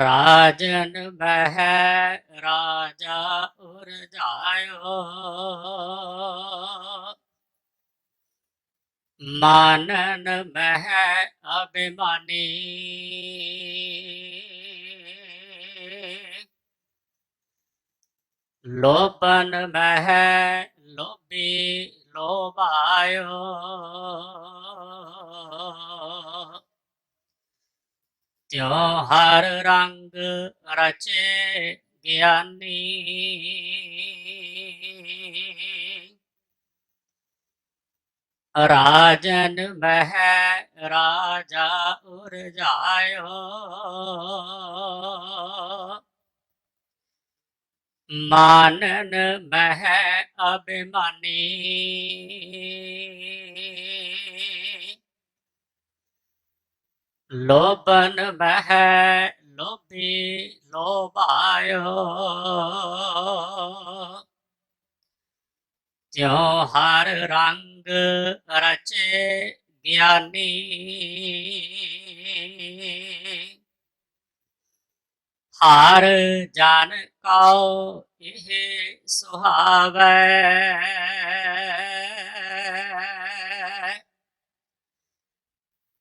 ਰਾਜਨ ਬਹਿ ਰਾਜਾ ਉਰ ਉਰਜਾਇਓ ਮਾਨਨ ਮਹਿ ਅਭਿਮਾਨੀ। ਲੋਪਨ ਮਹਿ ਲੋਭੀ ਲੋਭਾਇਓ। ਤਿਉ ਹਰ ਰੰਗ ਰਚੇ ਗਿਆਨੀ। ਰਾਜਨ ਮਹਿ ਰਾਜਾ ਉਰਜਾਇਓ ਮਾਨਨ ਮਹਿ ਅਭਿਮਾਨੀ। ਲੋਭਨ ਮਹਿ ਲੋਭੀ ਲੋਭਾਇਓ। ਤਿਉ ਹਰ ਰੰਗ ਰਚੇ ਗਿਆਨੀ। ਹਰ ਜਨ ਕਉ ਇਹ ਸੁਹਾਵੈ।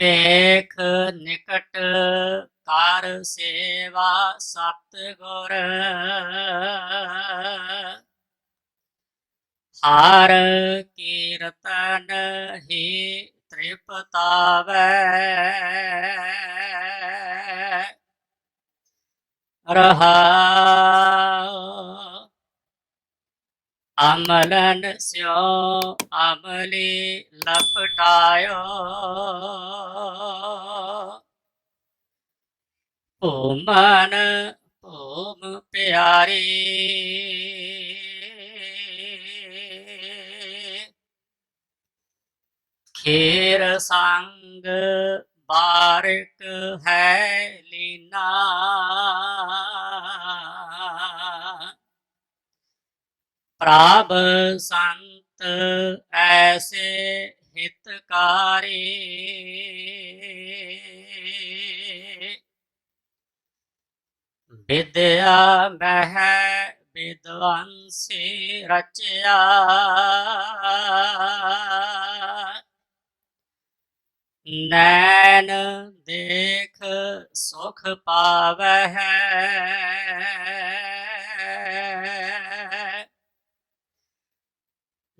ਪੇਖ ਨਿਕਟ ਕਰ ਸੇਵਾ ਸਤ ਗੁਰ ਹਰ ਕੀਰਤਨ ਹੀ ਤ੍ਰਿਪਤਾਵੈ। ਰਹਾ ਅਮਲਨ ਸਿਓ ਅਮਲੀ ਲਪਟਾਇਓ। ਭੂਮਨ ਭੂਮ ਪਿਆਰੀ। ਖੇਰ ਸੰਗ ਬਾਰਕ ਹੈ ਲੀਨਾ। ਪ੍ਰਭ ਸੰਤ ਐਸੇ ਹਿਤਕਾਰੀ ਵਿਦਿਆ ਮਹਿ ਵਿਦਵਾਂਸੀ ਰਚਿਆ। ਨੈਣ ਦੇਖ ਸੁਖ ਪਾਵਹਿ।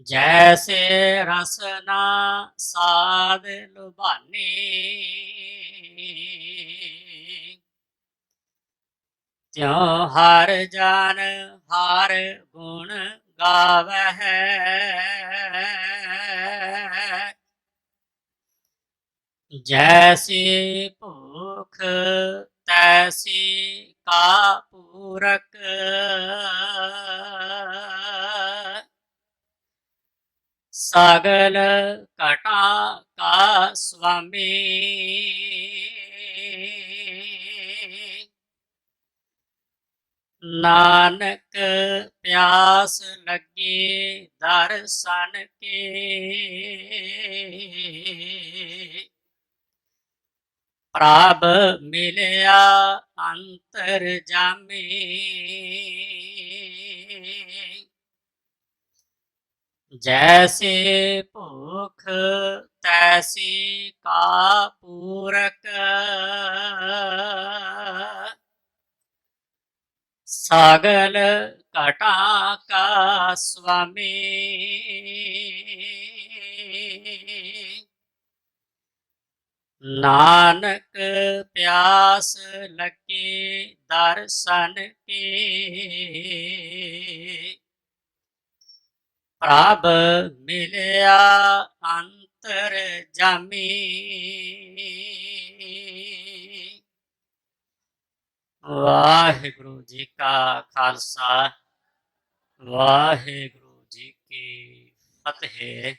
ਜੈਸੇ ਰਸਨਾ ਸਾਧ ਲੁਭਾਨੀ। ਤਿਉ ਹਰ ਜਾਨ ਹਰ ਗੁਣ ਗਾਵਹਿ। ਜੈਸੀ ਭੂਖ ਤੈਸੀ ਕਾ ਪੂਰਕ। ਸਗਲ ਕਟਾ ਕਾ ਸੁਆਮੀ ਨਾਨਕ ਪਿਆਸ ਲੱਗੇ ਦਰਸ਼ਨ ਕੇ ਪ੍ਰਭ ਮਿਲਿਆ ਅੰਤਰ ਜਾਮੀ। ਜੈਸੇ ਭੂਖ ਤੈਸੀ ਕਾ ਪੂਰਕ ਸਾਗਲ ਘਟਾ ਕਾ ਸੁਆਮੀ ਨਾਨਕ ਪਿਆਸ ਲੱਗੀ ਦਰਸ਼ਨ ਕੀ ਪ੍ਰਭ ਮਿਲਿਆ ਅੰਤਰ ਜਾਮੀ। ਵਾਹਿਗੁਰੂ ਜੀ ਕਾ ਖਾਲਸਾ ਵਾਹਿਗੁਰੂ ਜੀ ਕੀ ਫਤਿਹ।